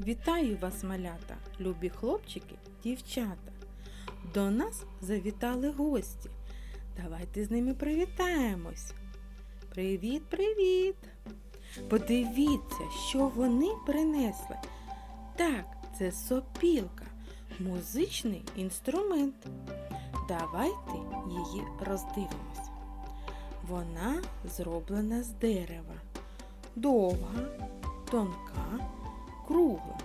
Вітаю вас, малята, любі хлопчики, дівчата. До нас завітали гості. Давайте з ними привітаємось. Привіт, привіт! Подивіться, що вони принесли. Так, це сопілка, музичний інструмент. Давайте її роздивимось. Вона зроблена з дерева, довга, тонка, кругла.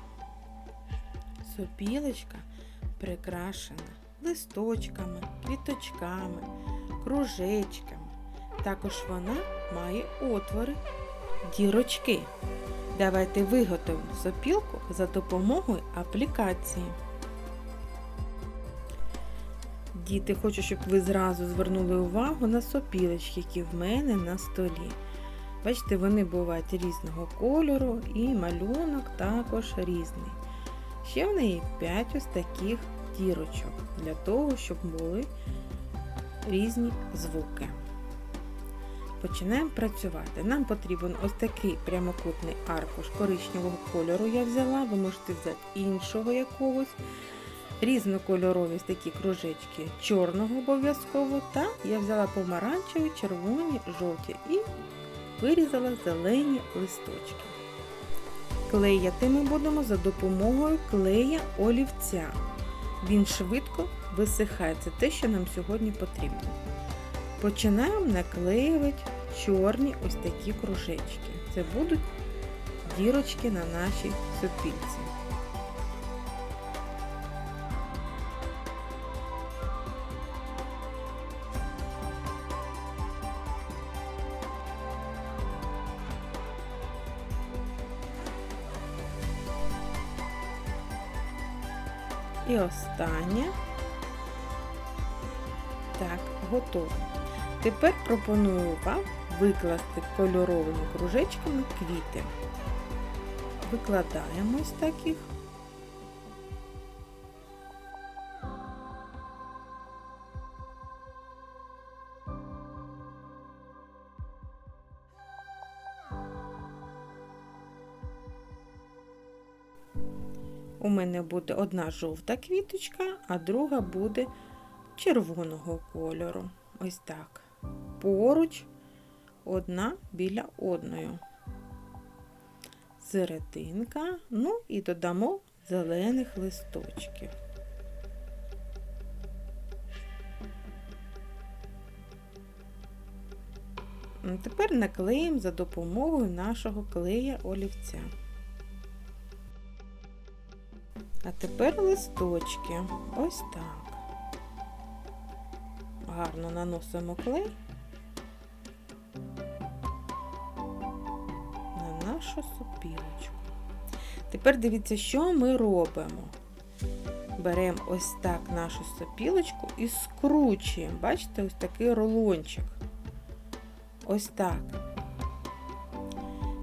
Сопілочка прикрашена листочками, квіточками, кружечками. Також вона має отвори, дірочки. Давайте виготовимо сопілку за допомогою аплікації. Діти, хочу, щоб ви зразу звернули увагу на сопілочки, які в мене на столі. Бачите, вони бувають різного кольору і малюнок також різний. Ще в неї 5 ось таких дірочок для того, щоб були різні звуки. Починаємо працювати. Нам потрібен ось такий прямокутний аркуш коричневого кольору я взяла, ви можете взяти іншого якогось. Різнокольорові такі кружечки чорного обов'язково, та я взяла помаранчеві, червоні, жовті і вирізала зелені листочки. Клеяти ми будемо за допомогою клея олівця. Він швидко висихає. Це те, що нам сьогодні потрібно. Починаємо наклеювати чорні ось такі кружечки. Це будуть дірочки на нашій сопільці. І останнє. Так, готово. Тепер пропоную вам викласти кольоровими кружечками квіти. Викладаємо ось так У мене буде одна жовта квіточка, а друга буде червоного кольору. Ось так. Поруч одна біля одної. Серединка, ну і додамо зелених листочків. Тепер наклеїмо за допомогою нашого клея олівця. А тепер листочки. Ось так. Гарно наносимо клей на нашу сопілочку. Тепер дивіться, що ми робимо. Беремо ось так нашу сопілочку і скручуємо. Бачите, ось такий рулончик. Ось так.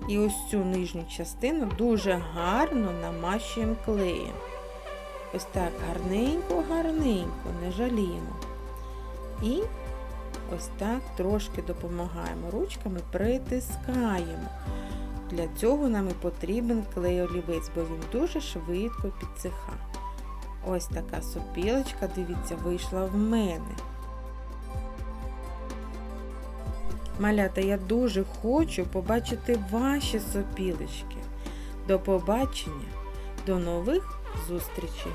І ось цю нижню частину дуже гарно намащуємо клеєм. Ось так гарненько-гарненько, не жаліємо. І ось так трошки допомагаємо ручками, притискаємо. Для цього нам і потрібен клей олівець, бо він дуже швидко підсихає. Ось така сопілочка, дивіться, вийшла в мене. Малята, я дуже хочу побачити ваші сопілочки. До побачення, до нових зустрічей!